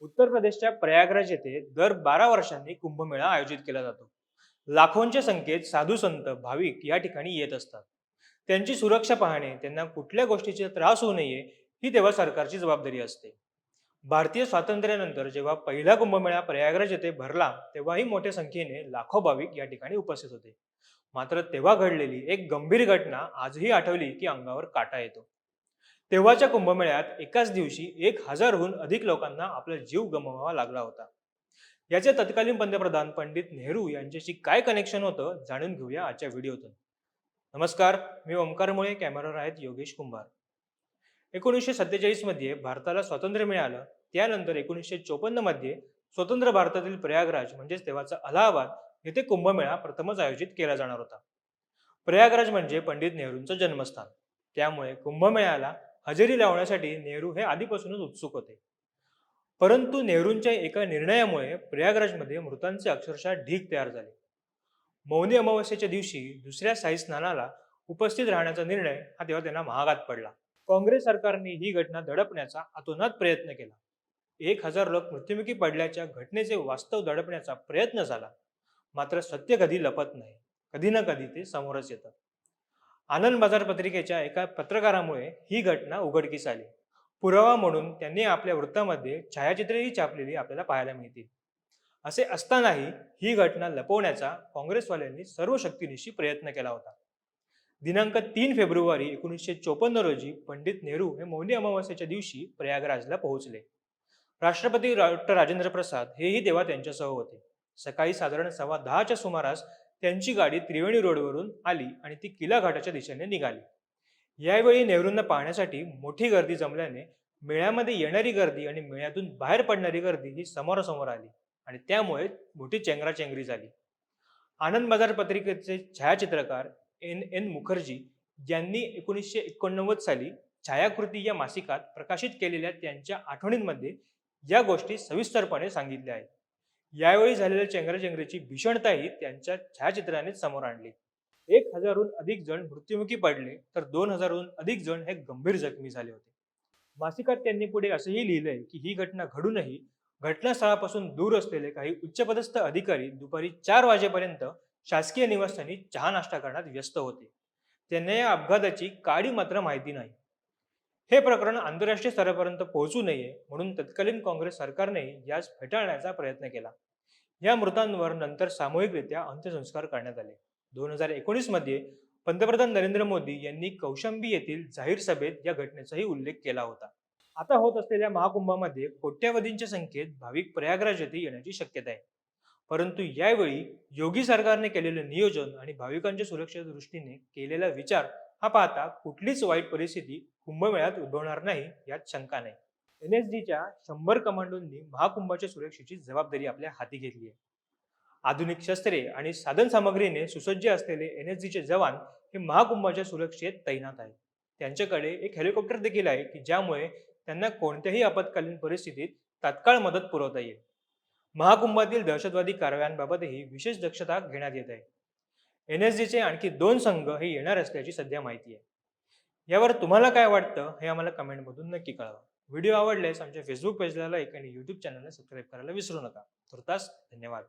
उत्तर प्रदेशच्या प्रयागराज येथे दर बारा वर्षांनी कुंभमेळा आयोजित केला जातो. लाखोंच्या संख्येत साधू संत भाविक या ठिकाणी येत असतात. त्यांची सुरक्षा पाहणे त्यांना कुठल्या गोष्टीचा त्रास होऊ नये ही तेव्हा सरकारची जबाबदारी असते. भारतीय स्वातंत्र्यानंतर जेव्हा पहिला कुंभमेळा प्रयागराज येथे भरला तेव्हाही मोठ्या संख्येने लाखो भाविक या ठिकाणी उपस्थित होते. मात्र तेव्हा घडलेली एक गंभीर घटना आजही आठवली की अंगावर काटा येतो. तेव्हाच्या कुंभमेळ्यात एकाच दिवशी एक हजारहून अधिक लोकांना आपला जीव गमवावा लागला होता. याचे तत्कालीन पंतप्रधान पंडित नेहरू यांच्याशी काय कनेक्शन होतं जाणून घेऊया आजच्या व्हिडिओतून. नमस्कार मी ओंकार मुळे कॅमेरावर आहेत योगेश कुंभार. एकोणीसशे सत्तेचाळीसमध्ये भारताला स्वातंत्र्य मिळालं त्यानंतर एकोणीसशे चोपन्नमध्ये स्वतंत्र भारतातील प्रयागराज म्हणजेच तेव्हाचा अलाहाबाद येथे कुंभमेळा प्रथमच आयोजित केला जाणार होता. प्रयागराज म्हणजे पंडित नेहरूंचं जन्मस्थान. त्यामुळे कुंभमेळ्याला हजेरी लावण्यासाठी नेहरू हे आधीपासूनच उत्सुक होते. परंतु नेहरूंच्या एका निर्णयामुळे प्रयागराजमध्ये मृतांचे अक्षरशः ढीग तयार झाले. मौनी अमावस्येच्या दिवशी दुसऱ्या साई स्नानाला उपस्थित राहण्याचा निर्णय हा तेव्हा त्यांना महागात पडला. काँग्रेस सरकारने ही घटना दडपण्याचा अतोनात प्रयत्न केला. एक हजार लोक मृत्युमुखी पडल्याच्या घटनेचे वास्तव दडपण्याचा प्रयत्न झाला. मात्र सत्य कधी लपत नाही. कधी ना कधी ते समोरच येतं. आनंद बाजार पत्रिकेच्या एका पत्रकारामुळे ही घटना उघडकीस आली. पुरावा म्हणून त्यांनी आपल्या वृत्तामध्ये छायाचित्रेही छापलेली आपल्याला पाहायला मिळतील. असे असतानाही ही घटना लपवण्याचा काँग्रेसवाल्यांनी सर्व शक्तीनिशी प्रयत्न केला होता. दिनांक तीन फेब्रुवारी एकोणीसशे चोपन्न रोजी पंडित नेहरू हे मौनी अमावस्येच्या दिवशी प्रयागराजला पोहोचले. राष्ट्रपती डॉक्टर राजेंद्र प्रसाद हेही तेव्हा त्यांच्यासह होते. सकाळी साधारण सव्वा दहाच्या सुमारास त्यांची गाडी त्रिवेणी रोडवरून आली आणि ती किला घाटाच्या दिशेने निघाली. यावेळी नेहरूंना पाहण्यासाठी मोठी गर्दी जमल्याने मेळ्यामध्ये येणारी गर्दी आणि मेळ्यातून बाहेर पडणारी गर्दी ही समोरासमोर आली आणि त्यामुळे मोठी चेंगराचेंगरी झाली. आनंद बाजार पत्रिकेचे छायाचित्रकार एन एन मुखर्जी यांनी एकोणीसशे एकोणनव्वद साली छायाकृती या मासिकात प्रकाशित केलेल्या त्यांच्या आठवणींमध्ये या गोष्टी सविस्तरपणे सांगितल्या आहेत. यावेळी झालेल्या चेंगराचेंगरीची भीषणताही त्यांच्या छायाचित्राने समोर आणली. एक हजारहून अधिक जण मृत्युमुखी पडले तर दोन हजारहून अधिक जण हे गंभीर जखमी झाले होते. मासिकात त्यांनी पुढे असंही लिहिलंय की ही घटना घडूनही घटनास्थळापासून दूर असलेले काही उच्चपदस्थ अधिकारी दुपारी चार वाजेपर्यंत शासकीय निवासस्थानी चहा नाश्ता करण्यात व्यस्त होते. त्यांना या अपघाताची काळी मात्र माहिती नाही. हे प्रकरण आंतरराष्ट्रीय स्तरापर्यंत पोहोचू नये म्हणून तत्कालीन काँग्रेस सरकारने यास फेटाळण्याचा प्रयत्न केला. या मृतांवर नंतर सामूहिकरित्या अंत्यसंस्कार करण्यात आले. दोन हजार एकोणीसमध्ये पंतप्रधान नरेंद्र मोदी यांनी कौशंबी येथील जाहीर सभेत या घटनेचाही उल्लेख केला होता. आता होत असलेल्या महाकुंभामध्ये कोट्यवधींच्या संख्येत भाविक प्रयागराज येथे येण्याची शक्यता आहे. परंतु यावेळी योगी सरकारने केलेले नियोजन आणि भाविकांच्या सुरक्षेच्या दृष्टीने केलेला विचार हा पाहता कुठलीच वाईट परिस्थिती कुंभमेळ्यात उद्भवणार नाही यात शंका नाही. एन एस डीच्या शंभर कमांडोंनी महाकुंभाच्या सुरक्षेची जबाबदारी आपल्या हाती घेतली आहे. आधुनिक शस्त्रे आणि साधन सामग्रीने सुसज्ज असलेले एन एस डीचे जवान हे महाकुंभाच्या सुरक्षेत तैनात आहेत. त्यांच्याकडे एक हेलिकॉप्टर देखील आहे की ज्यामुळे त्यांना कोणत्याही आपत्कालीन परिस्थितीत तात्काळ मदत पुरवता येईल. महाकुंभातील दहशतवादी कारवायांबाबतही विशेष दक्षता घेण्यात येत आहे. एन एस डीचे आणखी दोन संघ हे येणार असल्याची सध्या माहिती आहे. यावर तुम्हाला काय वाटतं हे आम्हाला कमेंटमधून नक्की कळवा. व्हिडिओ आवडल्यास आमच्या फेसबुक पेजला लाईक आणि यूट्यूब चॅनलला सबस्क्राईब करायला विसरू नका. तुर्तास धन्यवाद.